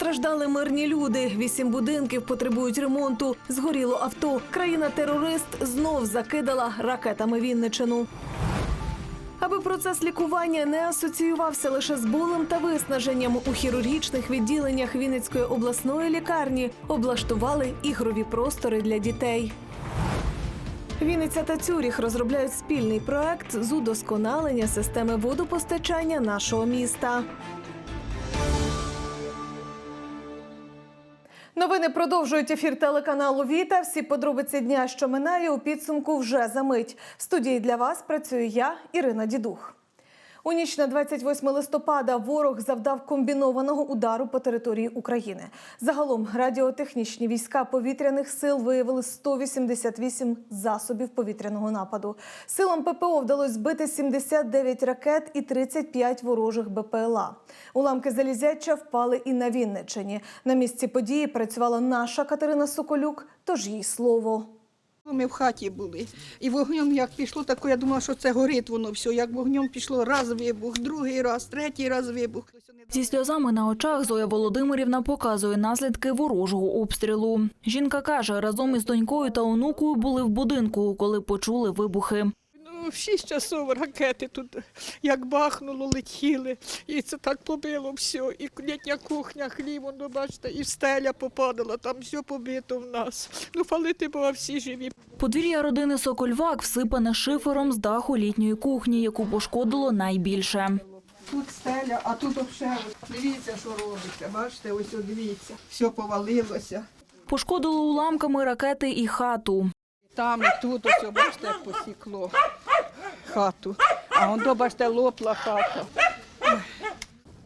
Постраждали мирні люди. Вісім будинків потребують ремонту. Згоріло авто. Країна-терорист знов закидала ракетами Вінничину. Аби процес лікування не асоціювався лише з болем та виснаженням у хірургічних відділеннях Вінницької обласної лікарні, облаштували ігрові простори для дітей. Вінниця та Цюріх розробляють спільний проект з удосконалення системи водопостачання нашого міста. Новини продовжують ефір телеканалу Віта. Всі подробиці дня, що минає, у підсумку вже за мить. В студії для вас працюю я, Ірина Дідух. У ніч на 28 листопада ворог завдав комбінованого удару по території України. Загалом радіотехнічні війська повітряних сил виявили 188 засобів повітряного нападу. Силам ППО вдалося збити 79 ракет і 35 ворожих БПЛА. Уламки залізяча впали і на Вінниччині. На місці події працювала наша Катерина Соколюк, тож їй слово. Ми в хаті були. І вогнем як пішло, так я думала, що це горить воно все. Як вогнем пішло, раз вибух, другий раз, третій раз вибух. Зі сльозами на очах Зоя Володимирівна показує наслідки ворожого обстрілу. Жінка каже, разом із донькою та онукою були в будинку, коли почули вибухи. Ну, в шість часов ракети тут як бахнуло, летіли. І це так побило все. І літня кухня, хліб, ну, бачите, і стеля попадала, там все побито в нас. Ну, палити Бога всі живі. Подвір'я родини Сокольвак всипане шифером з даху літньої кухні, яку пошкодило найбільше. Тут стеля, а тут взагалі. Дивіться, що робиться. Бачите, ось дивіться. Все повалилося. Пошкодило уламками ракети і хату. Там і тут ось, бачите, посікло хату. А он, бачите, лопла хата.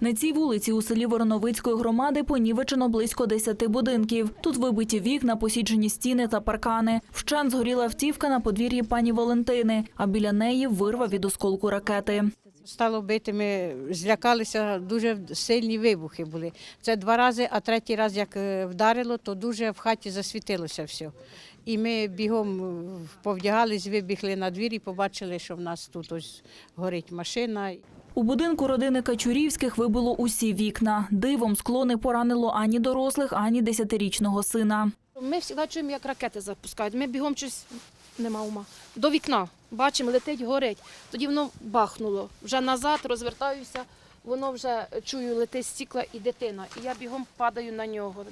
На цій вулиці у селі Вороновицької громади понівечено близько 10 будинків. Тут вибиті вікна, посіджені стіни та паркани. Вщен згоріла автівка на подвір'ї пані Валентини, а біля неї вирва від осколку ракети. Стало бити, ми злякалися, дуже сильні вибухи були. Це два рази, а третій раз, як е, вдарило, то дуже в хаті засвітилося все. І ми бігом е, повдягались, вибігли на двір і побачили, що в нас тут ось горить машина. У будинку родини Качурівських вибило усі вікна. Дивом скло не поранило ані дорослих, ані десятирічного сина. Ми завжди чуємо, як ракети запускають. Ми бігом щось нема ума. До вікна. Бачимо, летить, горить. Тоді воно бахнуло. Вже назад розвертаюся, воно вже чую, летить стікла і дитина. І я бігом падаю на нього.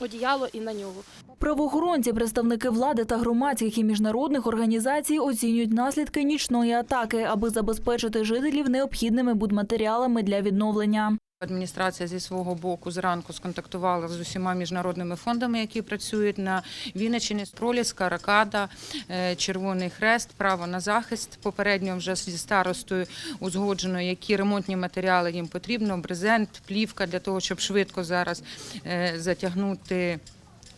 Одіяло і на нього. Правоохоронці, представники влади та громадських і міжнародних організацій оцінюють наслідки нічної атаки, аби забезпечити жителів необхідними будматеріалами для відновлення. Адміністрація зі свого боку зранку сконтактувала з усіма міжнародними фондами, які працюють на Вінниччині. Проліска, Ракада, е, Червоний Хрест, право на захист. Попередньо вже зі старостою узгоджено, які ремонтні матеріали їм потрібно. Брезент, плівка для того, щоб швидко зараз е, затягнути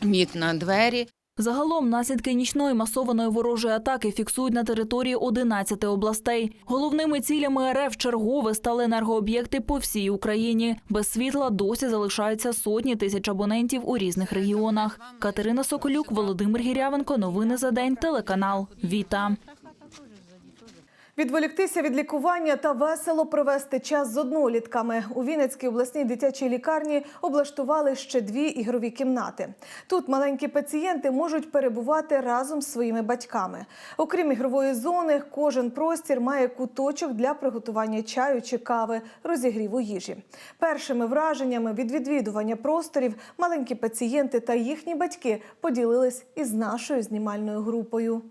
мід на двері. Загалом наслідки нічної масованої ворожої атаки фіксують на території 11 областей. Головними цілями РФ чергове стали енергооб'єкти по всій Україні. Без світла досі залишаються сотні тисяч абонентів у різних регіонах. Катерина Соколюк, Володимир Гірявенко. Новини за день. Телеканал Віта. Відволіктися від лікування та весело провести час з однолітками. У Вінницькій обласній дитячій лікарні облаштували ще дві ігрові кімнати. Тут маленькі пацієнти можуть перебувати разом з своїми батьками. Окрім ігрової зони, кожен простір має куточок для приготування чаю чи кави, розігріву їжі. Першими враженнями від відвідування просторів маленькі пацієнти та їхні батьки поділились із нашою знімальною групою.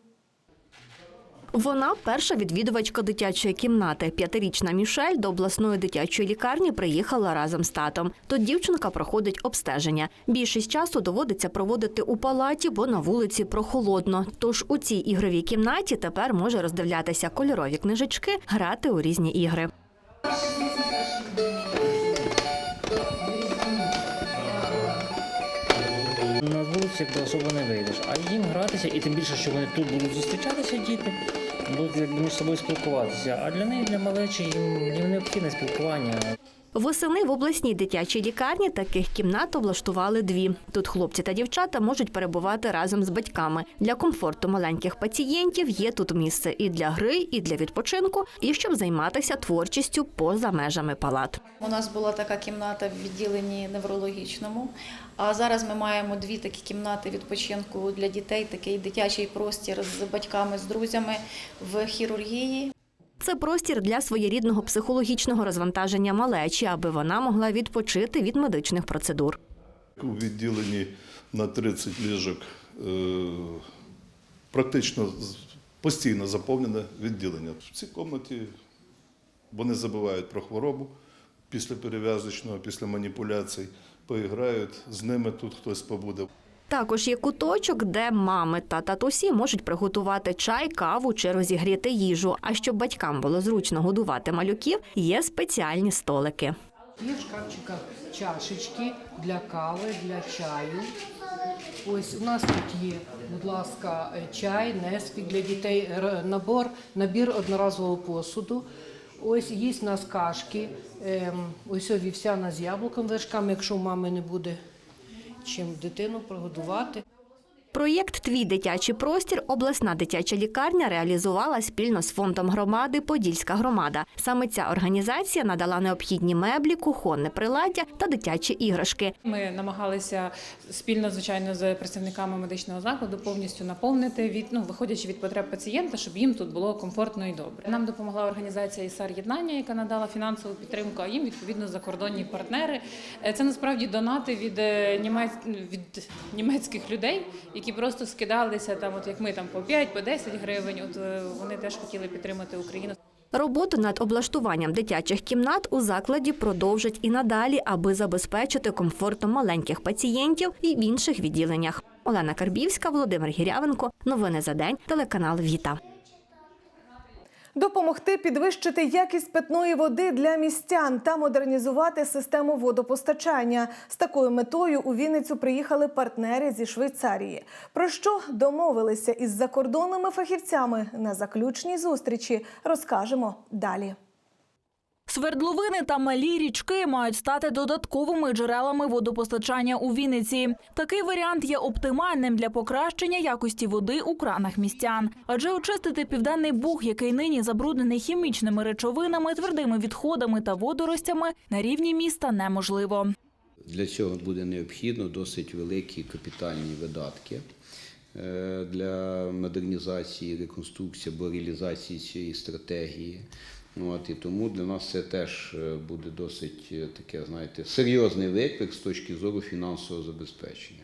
Вона перша відвідувачка дитячої кімнати. П'ятирічна Мішель до обласної дитячої лікарні приїхала разом з татом. Тут дівчинка проходить обстеження. Більшість часу доводиться проводити у палаті, бо на вулиці прохолодно. Тож у цій ігровій кімнаті тепер може роздивлятися кольорові книжечки, грати у різні ігри. Якби особо не вийдеш, а їм гратися, і тим більше, що вони тут будуть зустрічатися, діти, будуть якби між собою спілкуватися. А для них, для малечі, їм, їм необхідне спілкування. Восени в обласній дитячій лікарні таких кімнат облаштували дві. Тут хлопці та дівчата можуть перебувати разом з батьками. Для комфорту маленьких пацієнтів є тут місце і для гри, і для відпочинку, і щоб займатися творчістю поза межами палат. У нас була така кімната в відділенні неврологічному. А зараз ми маємо дві такі кімнати відпочинку для дітей, такий дитячий простір з батьками, з друзями в хірургії. Це простір для своєрідного психологічного розвантаження малечі, аби вона могла відпочити від медичних процедур. У відділенні на 30 ліжок е, практично постійно заповнене відділення. В цій кімнаті вони забувають про хворобу після перев'язочного, після маніпуляцій, поіграють, з ними тут хтось побуде. Також є куточок, де мами та татусі можуть приготувати чай, каву чи розігріти їжу. А щоб батькам було зручно годувати малюків, є спеціальні столики. Є в шкафчиках чашечки для кави, для чаю. Ось у нас тут є, будь ласка, е, чай, неспік для дітей, набор, набір одноразового посуду. Ось є в нас кашки, ем, ось о, вівсяна з яблуком вершками, якщо у мами не буде чим дитину прогодувати. Проєкт Твій дитячий простір обласна дитяча лікарня реалізувала спільно з фондом громади Подільська громада. Саме ця організація надала необхідні меблі, кухонне приладдя та дитячі іграшки. Ми намагалися спільно, звичайно, з представниками медичного закладу повністю наповнити від ну, виходячи від потреб пацієнта, щоб їм тут було комфортно і добре. Нам допомогла організація ІСАР Єднання, яка надала фінансову підтримку, а їм відповідно закордонні партнери. Е, Це насправді донати від е, німець від німецьких людей, які просто скидалися там, от як ми там по 5, по 10 гривень. От е, вони теж хотіли підтримати Україну. Роботу над облаштуванням дитячих кімнат у закладі продовжать і надалі, аби забезпечити комфортом маленьких пацієнтів і в інших відділеннях. Олена Карбівська, Володимир Гірявенко. Новини за день. Телеканал Віта. Допомогти підвищити якість питної води для містян та модернізувати систему водопостачання. З такою метою у Вінницю приїхали партнери зі Швейцарії. Про що домовилися із закордонними фахівцями на заключній зустрічі, розкажемо далі. Свердловини та малі річки мають стати додатковими джерелами водопостачання у Вінниці. Такий варіант є оптимальним для покращення якості води у кранах містян. Адже очистити південний буг, який нині забруднений хімічними речовинами, твердими відходами та водоростями, на рівні міста неможливо. Для цього буде необхідно досить великі капітальні видатки е, для модернізації, реконструкції або реалізації цієї стратегії. От, і тому для нас це теж е, буде досить е, таке, знаєте, серйозний виклик з точки зору фінансового забезпечення.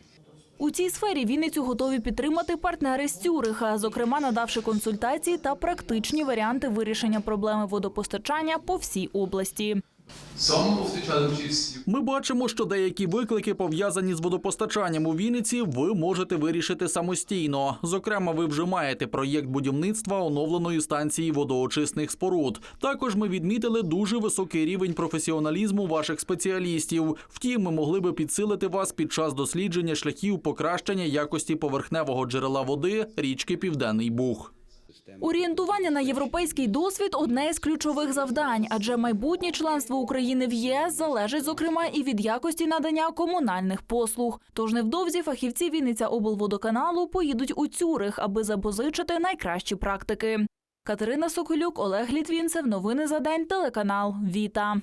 У цій сфері Вінницю готові підтримати партнери з Цюриха, зокрема надавши консультації та практичні варіанти вирішення проблеми водопостачання по всій області. Ми бачимо, що деякі виклики, пов'язані з водопостачанням у Вінниці, ви можете вирішити самостійно. Зокрема, ви вже маєте проєкт будівництва оновленої станції водоочисних споруд. Також ми відмітили дуже високий рівень професіоналізму ваших спеціалістів. Втім, ми могли би підсилити вас під час дослідження шляхів покращення якості поверхневого джерела води річки Південний Буг. Орієнтування на європейський досвід одне із ключових завдань, адже майбутнє членство України в ЄС залежить зокрема і від якості надання комунальних послуг. Тож невдовзі фахівці Вінниця облводоканалу поїдуть у Цюрих, аби запозичити найкращі практики. Катерина Соколюк, Олег Літвінцев. Новини за день. Телеканал Віта.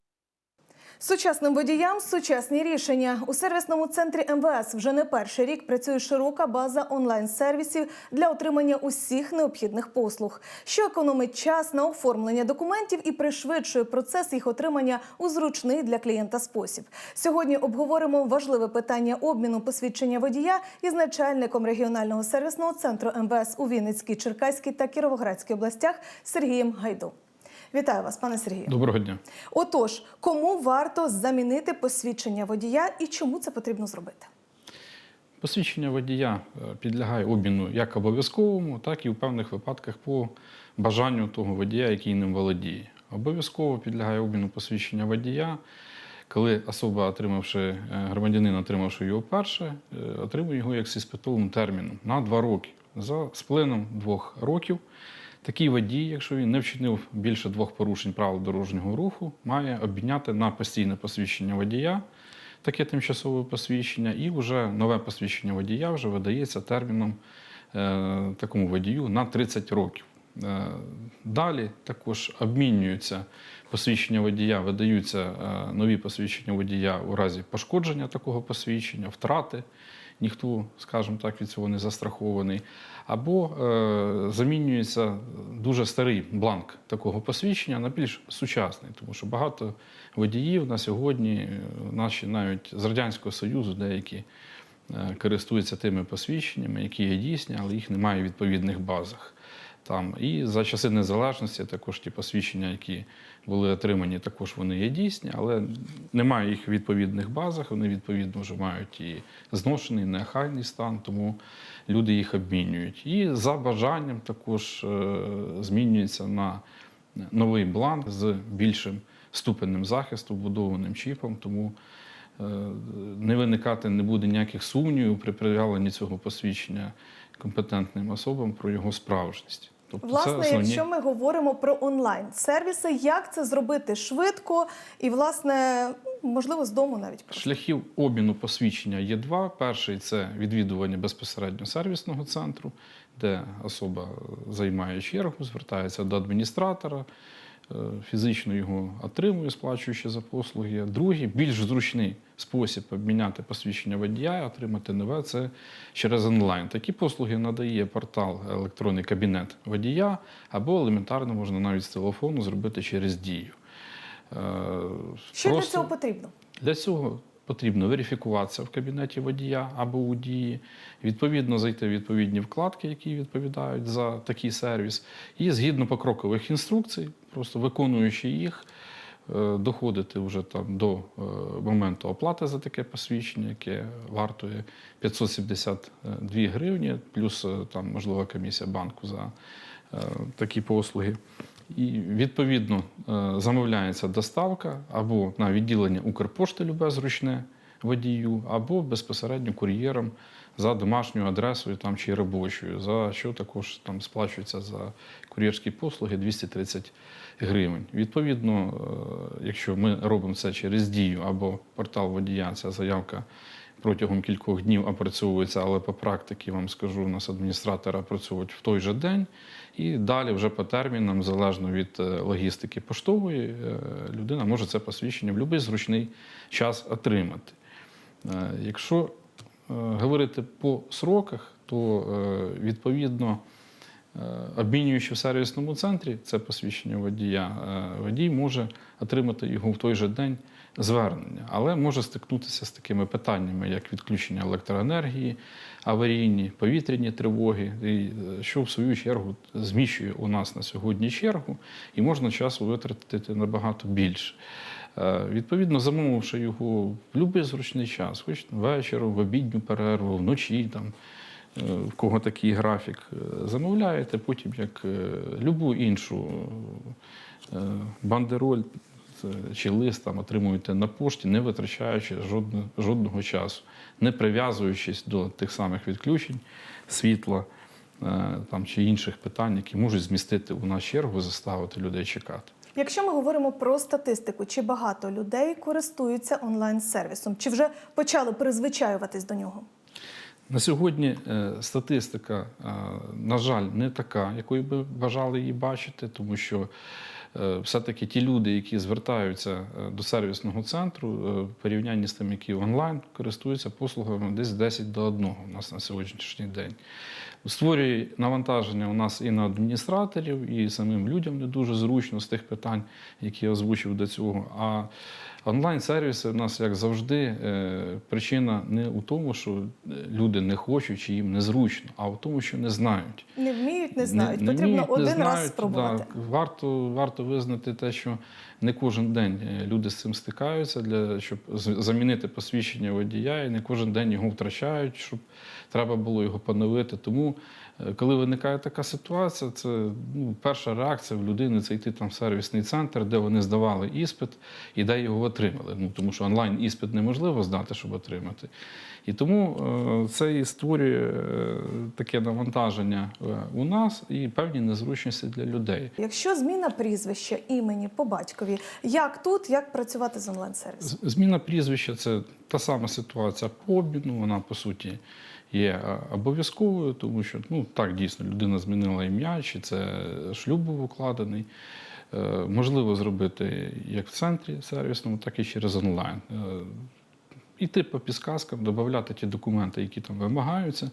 Сучасним водіям сучасні рішення у сервісному центрі МВС вже не перший рік працює широка база онлайн-сервісів для отримання усіх необхідних послуг, що економить час на оформлення документів і пришвидшує процес їх отримання у зручний для клієнта спосіб. Сьогодні обговоримо важливе питання обміну посвідчення водія із начальником регіонального сервісного центру МВС у Вінницькій, Черкаській та Кіровоградській областях Сергієм Гайду. Вітаю вас, пане Сергію. Доброго дня. Отож, кому варто замінити посвідчення водія і чому це потрібно зробити? Посвідчення водія е, підлягає обміну як обов'язковому, так і в певних випадках по бажанню того водія, який ним володіє. Обов'язково підлягає обміну посвідчення водія, коли особа, отримавши е, громадянин, отримавши його перше, е, отримує його як з іспитовим терміном на два роки. За сплином двох років Такий водій, якщо він не вчинив більше двох порушень правил дорожнього руху, має обміняти на постійне посвідчення водія, таке тимчасове посвідчення, і вже нове посвідчення водія вже видається терміном е, такому водію на 30 років. Е, Далі також обмінюються посвідчення водія, видаються е, нові посвідчення водія у разі пошкодження такого посвідчення, втрати. Ніхто, скажімо так, від цього не застрахований. Або е, замінюється дуже старий бланк такого посвідчення на більш сучасний, тому що багато водіїв на сьогодні, е, наші навіть з Радянського Союзу, деякі е, користуються тими посвідченнями, які є дійсні, але їх немає в відповідних базах. Там. І за часи незалежності також ті посвідчення, які були отримані, також вони є дійсні, але немає їх в відповідних базах, вони відповідно вже мають і зношений, неахайний стан, тому люди їх обмінюють. І за бажанням також е, змінюється на новий бланк з більшим ступенем захисту, вбудованим чіпом, тому е, не виникати не буде ніяких сумнівів при пред'явленні цього посвідчення компетентним особам про його справжність. Тобто Власне, якщо ми говоримо про онлайн сервіси, як це зробити швидко і, власне, можливо, з дому навіть просто. Шляхів обміну посвідчення є два. Перший це відвідування безпосередньо сервісного центру, де особа займає чергу, звертається до адміністратора, фізично його отримує, сплачуючи за послуги. Другий, більш зручний спосіб обміняти посвідчення водія, і отримати нове це через онлайн. Такі послуги надає портал електронний кабінет водія, або елементарно можна навіть з телефону зробити через дію. Що Що для цього потрібно? для цього потрібно верифікуватися в кабінеті водія або у дії, відповідно зайти в відповідні вкладки, які відповідають за такий сервіс, і згідно покрокових інструкцій, просто виконуючи їх, е, доходити вже там до е, моменту оплати за таке посвідчення, яке вартує 572 гривні, плюс е, там можлива комісія банку за такі послуги. І відповідно е, замовляється доставка або на відділення Укрпошти любе зручне водію, або безпосередньо кур'єром за домашньою адресою там, чи робочою, за що також там сплачується за кур'єрські послуги 230 гривень. Відповідно, е, якщо ми робимо це через дію або портал водія, ця заявка протягом кількох днів опрацьовується, але по практиці вам скажу, у нас адміністратори працюють в той же день. І далі, вже по термінам, залежно від е, логістики поштової, е, людина може це посвідчення в будь-який зручний час отримати. Е, Якщо говорити по сроках, то відповідно. Обмінюючи в сервісному центрі це посвідчення водія, водій може отримати його в той же день звернення, але може стикнутися з такими питаннями, як відключення електроенергії, аварійні, повітряні тривоги, е, що в свою чергу зміщує у нас на сьогодні чергу, і можна часу витратити набагато більше. Е, Відповідно, замовивши його в будь-який зручний час, хоч вечором, в обідню перерву, вночі там е, в кого такий графік, замовляєте, потім як любу іншу бандероль чи лист там отримуєте на пошті, не витрачаючи жодного, жодного часу, не прив'язуючись до тих самих відключень світла е, там, чи інших питань, які можуть змістити у нас чергу, заставити людей чекати. Якщо ми говоримо про статистику, чи багато людей користуються онлайн-сервісом, чи вже почали призвичаюватись до нього? На сьогодні е, статистика, е, на жаль, не така, якою би бажали її бачити, тому що е, все-таки ті люди, які звертаються е, до сервісного центру, е, в порівнянні з тим, які онлайн користуються послугами десь 10 до 1 у нас на сьогоднішній день. Створює навантаження у нас і на адміністраторів, і самим людям не дуже зручно з тих питань, які я озвучив до цього. А онлайн-сервіси в нас, як завжди, е, причина не у тому, що е, люди не хочуть чи їм незручно, а в тому, що не знають. Не вміють, не знають. Не- не Потрібно вміють, не один раз знають, спробувати. да. Варто, варто визнати те, що не кожен день е, люди з цим стикаються, для, щоб замінити посвідчення водія, і не кожен день його втрачають, щоб треба було його поновити. Тому е, коли виникає така ситуація, це ну, перша реакція в людини це йти там в сервісний центр, де вони здавали іспит і де його отримали. Ну, тому що онлайн іспит неможливо здати, щоб отримати. І тому е, це і створює е, таке навантаження е, у нас і певні незручності для людей. Якщо зміна прізвища, імені по батькові, як тут, як працювати з онлайн-сервісом? Зміна прізвища це та сама ситуація по обміну. Вона по суті є обов'язковою, тому що ну так дійсно людина змінила ім'я, чи це шлюб був укладений. Можливо зробити як в центрі сервісному, так і через онлайн. Іти по підсказкам, додати ті документи, які там вимагаються.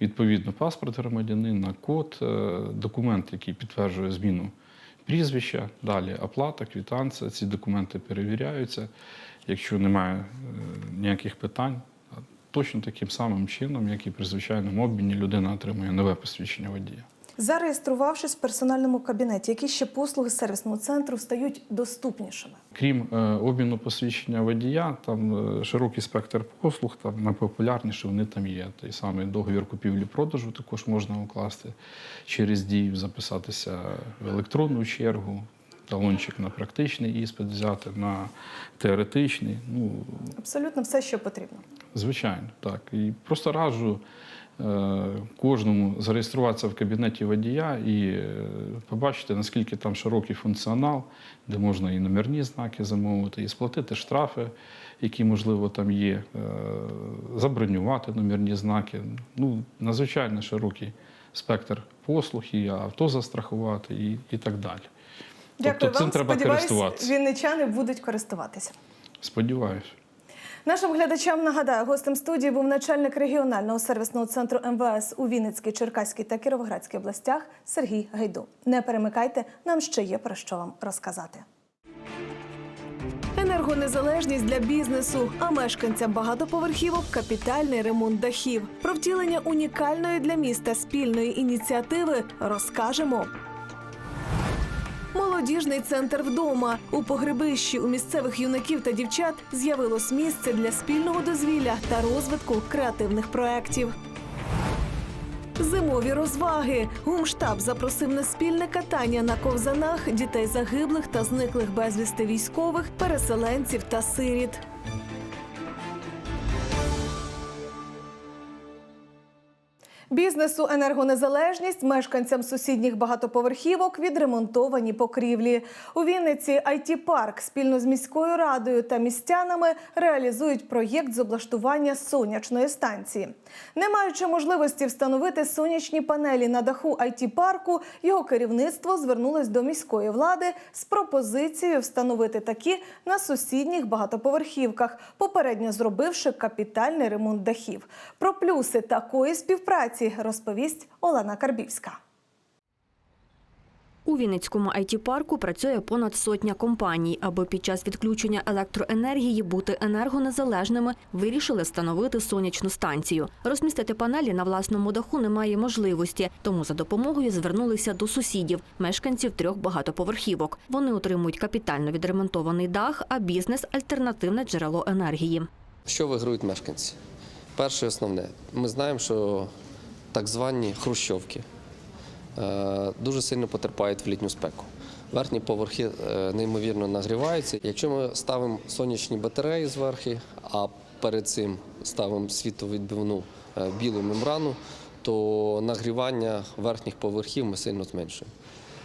Відповідно, паспорт громадянина, код, е, документ, який підтверджує зміну прізвища, далі оплата, квитанція. Ці документи перевіряються. Якщо немає е, ніяких питань, точно таким самим чином, як і при звичайному обміні, людина отримує нове посвідчення водія. Зареєструвавшись в персональному кабінеті, які ще послуги сервісного центру стають доступнішими? Крім е, обміну посвідчення водія, там е, широкий спектр послуг, там найпопулярніші вони там є. Той самий договір купівлі-продажу також можна укласти через дію, записатися в електронну чергу, талончик на практичний іспит взяти, на теоретичний. Ну, Абсолютно все, що потрібно. Звичайно, так. І просто раджу кожному зареєструватися в кабінеті водія і е, побачити, наскільки там широкий функціонал, де можна і номерні знаки замовити, і сплатити штрафи, які, можливо, там є, е, забронювати номерні знаки. Ну, надзвичайно широкий спектр послуг, і авто застрахувати, і, і так далі. Дякую тобто цим вам. треба Сподіваюсь, користуватися. вінничани будуть користуватися. Сподіваюся. Нашим глядачам нагадаю, гостем студії був начальник регіонального сервісного центру МВС у Вінницькій, Черкаській та Кіровоградській областях Сергій Гайду. Не перемикайте, нам ще є про що вам розказати. Енергонезалежність для бізнесу, а мешканцям багатоповерхівок капітальний ремонт дахів. Про втілення унікальної для міста спільної ініціативи розкажемо. Молодіжний центр вдома у погребищі у місцевих юнаків та дівчат з'явилось місце для спільного дозвілля та розвитку креативних проєктів. Зимові розваги. Гумштаб запросив на спільне катання на ковзанах дітей загиблих та зниклих безвісти військових, переселенців та сиріт. Бізнесу енергонезалежність мешканцям сусідніх багатоповерхівок відремонтовані покрівлі. У Вінниці it парк спільно з міською радою та містянами реалізують проєкт з облаштування сонячної станції. Не маючи можливості встановити сонячні панелі на даху it парку його керівництво звернулось до міської влади з пропозицією встановити такі на сусідніх багатоповерхівках, попередньо зробивши капітальний ремонт дахів. Про плюси такої співпраці розповість Олена Карбівська. У Вінницькому IT-парку працює понад сотня компаній. Аби під час відключення електроенергії бути енергонезалежними, вирішили встановити сонячну станцію. Розмістити панелі на власному даху немає можливості, тому за допомогою звернулися до сусідів, мешканців трьох багатоповерхівок. Вони отримують капітально відремонтований дах, а бізнес альтернативне джерело енергії. Що виграють мешканці? Перше основне, ми знаємо, що так звані хрущовки е, дуже сильно потерпають в літню спеку. Верхні поверхи е, неймовірно нагріваються. Якщо ми ставимо сонячні батареї зверху, а перед цим ставимо світовідбивну е, білу мембрану, то нагрівання верхніх поверхів ми сильно зменшуємо.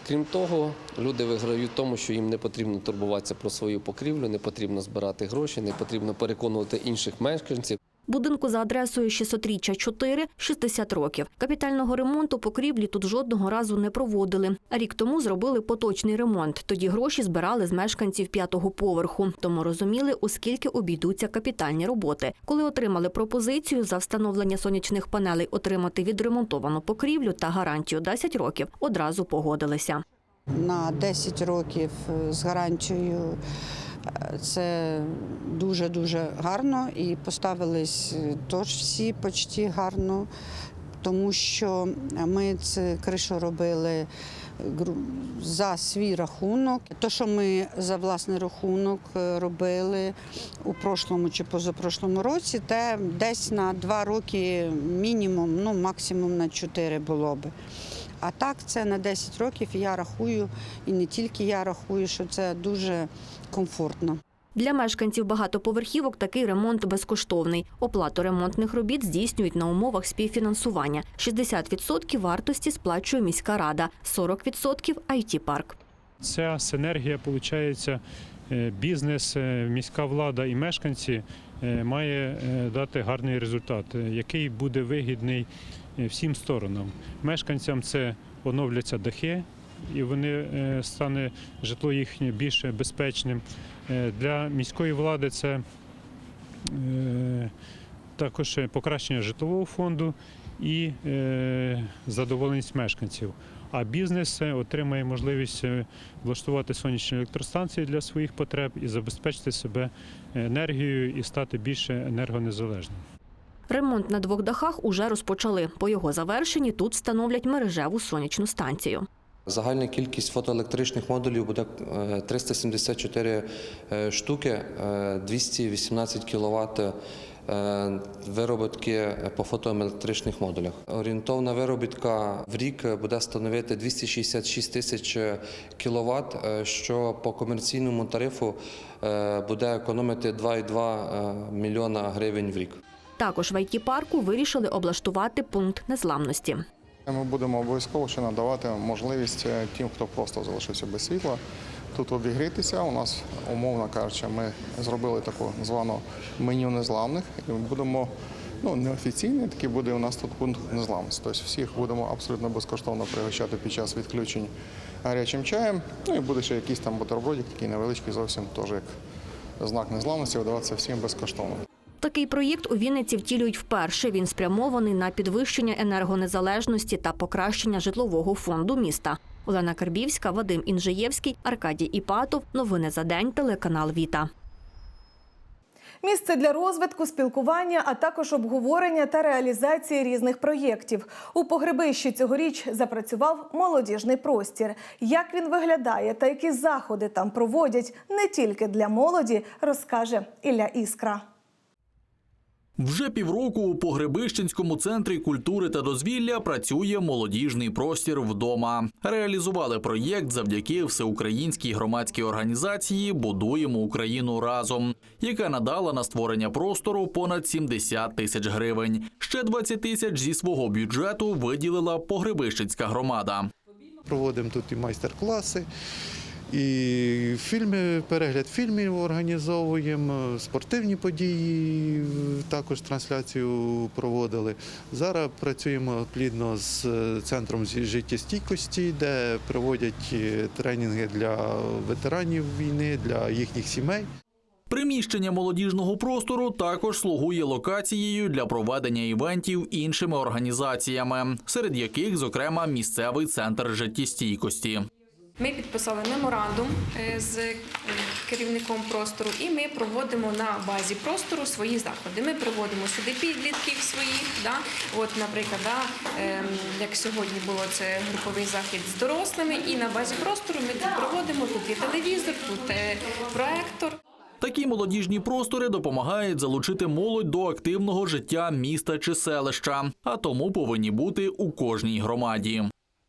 Крім того, люди виграють тому, що їм не потрібно турбуватися про свою покрівлю, не потрібно збирати гроші, не потрібно переконувати інших мешканців. Будинку за адресою 600-річчя 4 – 60 років. Капітального ремонту покрівлі тут жодного разу не проводили. А рік тому зробили поточний ремонт. Тоді гроші збирали з мешканців п'ятого поверху. Тому розуміли, у скільки обійдуться капітальні роботи. Коли отримали пропозицію за встановлення сонячних панелей отримати відремонтовану покрівлю та гарантію 10 років, одразу погодилися. на 10 років е, з гарантією. Це дуже-дуже гарно і поставились е, тож всі почти гарно. тому що ми це кришу робили за свій рахунок. То, що ми за власний рахунок е, робили у прошлому чи позапрошлому році, те десь на два роки мінімум, ну максимум на чотири було би. А так це на 10 років я рахую, і не тільки я рахую, що це дуже комфортно. Для мешканців багатоповерхівок такий ремонт безкоштовний. Оплату ремонтних робіт здійснюють на умовах співфінансування. 60% вартості сплачує міська рада, 40% – IT-парк. Ця синергія, виходить, бізнес, е, міська влада і мешканці е, має е, дати гарний результат, е, який буде вигідний е, всім сторонам. Мешканцям це оновляться дахи, і вони е, стане житло їхнє більш безпечним. Е, Для міської влади це е, також покращення житлового фонду і задоволеність мешканців. А бізнес отримає можливість влаштувати сонячні електростанції для своїх потреб і забезпечити себе енергією і стати більше енергонезалежним. Ремонт на двох дахах уже розпочали. По його завершенні тут встановлять мережеву сонячну станцію. Загальна кількість фотоелектричних модулів буде е, 374 е, штуки, е, 218 кВт виробітки по фотоелектричних модулях. Орієнтовна виробітка в рік буде становити 266 тисяч кВт, що по комерційному тарифу е, буде економити 2,2 мільйона гривень в рік. Також в IT-парку вирішили облаштувати пункт незламності. Ми будемо обов'язково ще надавати можливість е, тим, хто просто залишився без світла, тут обігрітися. У нас, умовно кажучи, ми зробили таку звану меню незламних. І будемо ну, неофіційний, такий буде у нас тут пункт незламності. Тобто всіх будемо абсолютно безкоштовно пригощати під час відключень гарячим чаєм. Ну і буде ще якийсь там бутербродик, такий невеличкий зовсім теж як знак незламності, видаватися всім безкоштовно. Такий проєкт у Вінниці втілюють вперше. Він спрямований на підвищення енергонезалежності та покращення житлового фонду міста. Олена Карбівська, Вадим Інжиєвський, Аркадій Іпатов. Новини за день. Телеканал Віта. Місце для розвитку, спілкування, а також обговорення та реалізації різних проєктів. У погребищі цьогоріч запрацював молодіжний простір. Як він виглядає та які заходи там проводять не тільки для молоді, розкаже Ілля Іскра. Вже півроку у Погребищенському центрі культури та дозвілля працює молодіжний простір вдома. Реалізували проєкт завдяки всеукраїнській громадській організації Будуємо Україну разом, яка надала на створення простору понад 70 тисяч гривень. Ще 20 тисяч зі свого бюджету виділила Погребищенська громада. Проводимо тут і майстер-класи, і фільми, перегляд фільмів організовуємо, спортивні події також трансляцію проводили. Зараз працюємо плідно з е, центром життєстійкості, де проводять е, тренінги для ветеранів війни, для їхніх сімей. Приміщення молодіжного простору також слугує локацією для проведення івентів іншими організаціями, серед яких, зокрема, місцевий центр життєстійкості. Ми підписали меморандум е, з е, керівником простору, і ми проводимо на базі простору свої заходи. Ми приводимо сюди підлітків своїх. Да? От, наприклад, да, ем, як сьогодні було це груповий захід з дорослими, і на базі простору ми проводимо. Тут є телевізор, тут е, проектор. Такі молодіжні простори допомагають залучити молодь до активного життя міста чи селища, а тому повинні бути у кожній громаді.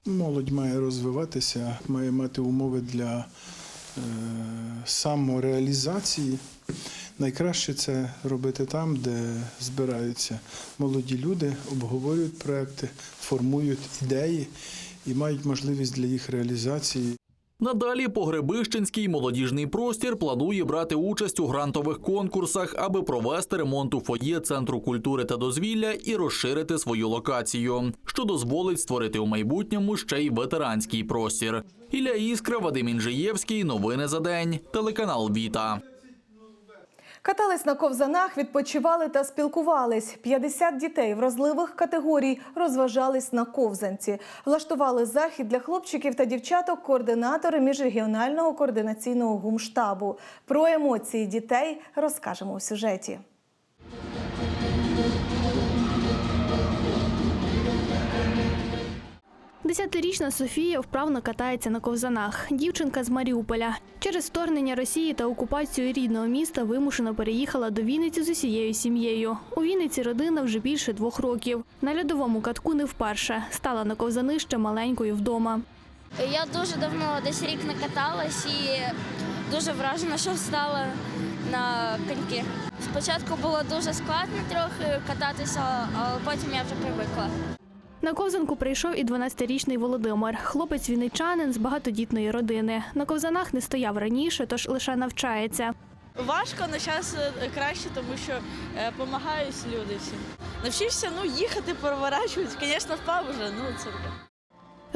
Молодь має розвиватися, має мати умови для е, самореалізації. Найкраще це робити там, де збираються молоді люди, обговорюють проекти, формують ідеї і мають можливість для їх реалізації. Надалі Погребищенський молодіжний простір планує брати участь у грантових конкурсах, аби провести ремонт у фоє центру культури та дозвілля і розширити свою локацію, що дозволить створити у майбутньому ще й ветеранський простір. Ілля Іскра, Вадим Інжиєвський. Новини за день. Телеканал Віта. Катались на ковзанах, відпочивали та спілкувались. 50 дітей вразливих категорій розважались на ковзанці. Влаштували захід для хлопчиків та дівчаток координатори міжрегіонального координаційного гумштабу. Про емоції дітей розкажемо у сюжеті. Десятирічна Софія вправно катається на ковзанах. Дівчинка з Маріуполя. Через вторгнення Росії та окупацію рідного міста вимушено переїхала до Вінниці з усією сім'єю. У Вінниці родина вже більше двох років. На льодовому катку не вперше. Стала на ковзани ще маленькою вдома. Я дуже давно десь рік не каталась і дуже вражена, що встала на коньки. Спочатку було дуже складно трохи кататися, але потім я вже привикла. На ковзанку прийшов і 12-річний Володимир. Хлопець вінничанин з багатодітної родини. На ковзанах не стояв раніше, тож лише навчається. Важко на час е, краще, тому що допомагають люди всі. Навчився ну, їхати, переворачуватися. Звісно, впав вже, ну це.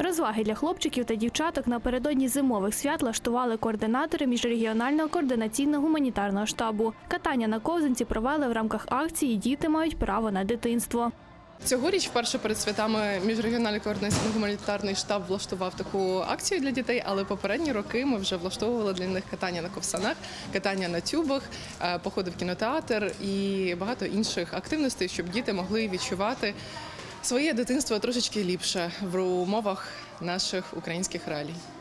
Розваги для хлопчиків та дівчаток напередодні зимових свят влаштували координатори міжрегіонального координаційного гуманітарного штабу. Катання на ковзанці провели в рамках акції Діти мають право на дитинство. Цьогоріч вперше перед святами міжрегіональний координаційний гуманітарний штаб влаштував таку акцію для дітей, але попередні роки ми вже влаштовували для них катання на ковсанах, катання на тюбах, е, походи в кінотеатр і багато інших активностей, щоб діти могли відчувати своє дитинство трошечки ліпше в умовах наших українських реалій.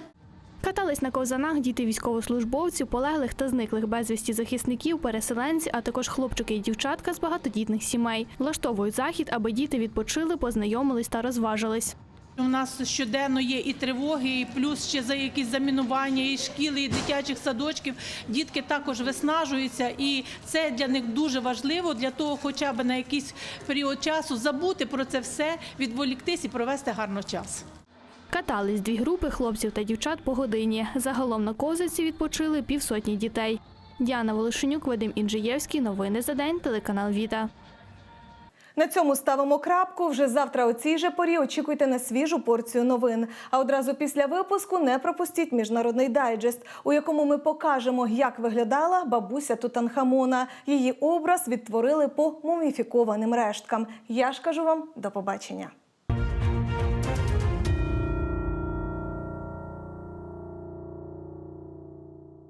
Катались на ковзанах діти військовослужбовців, полеглих та зниклих безвісті захисників, переселенці, а також хлопчики і дівчатка з багатодітних сімей. Влаштовують захід, аби діти відпочили, познайомились та розважились. У нас щоденно є і тривоги, і плюс ще за якісь замінування, і шкіли, і дитячих садочків. Дітки також виснажуються, і це для них дуже важливо для того, хоча б на якийсь період часу забути про це все, відволіктись і провести гарно час. Катались дві групи хлопців та дівчат по годині. Загалом на ковзанці відпочили півсотні дітей. Діана Волошенюк, Вадим Інжиєвський. Новини за день. Телеканал Віта. На цьому ставимо крапку. Вже завтра о цій же порі очікуйте на свіжу порцію новин. А одразу після випуску не пропустіть міжнародний дайджест, у якому ми покажемо, як виглядала бабуся Тутанхамона. Її образ відтворили по муміфікованим решткам. Я ж кажу вам до побачення.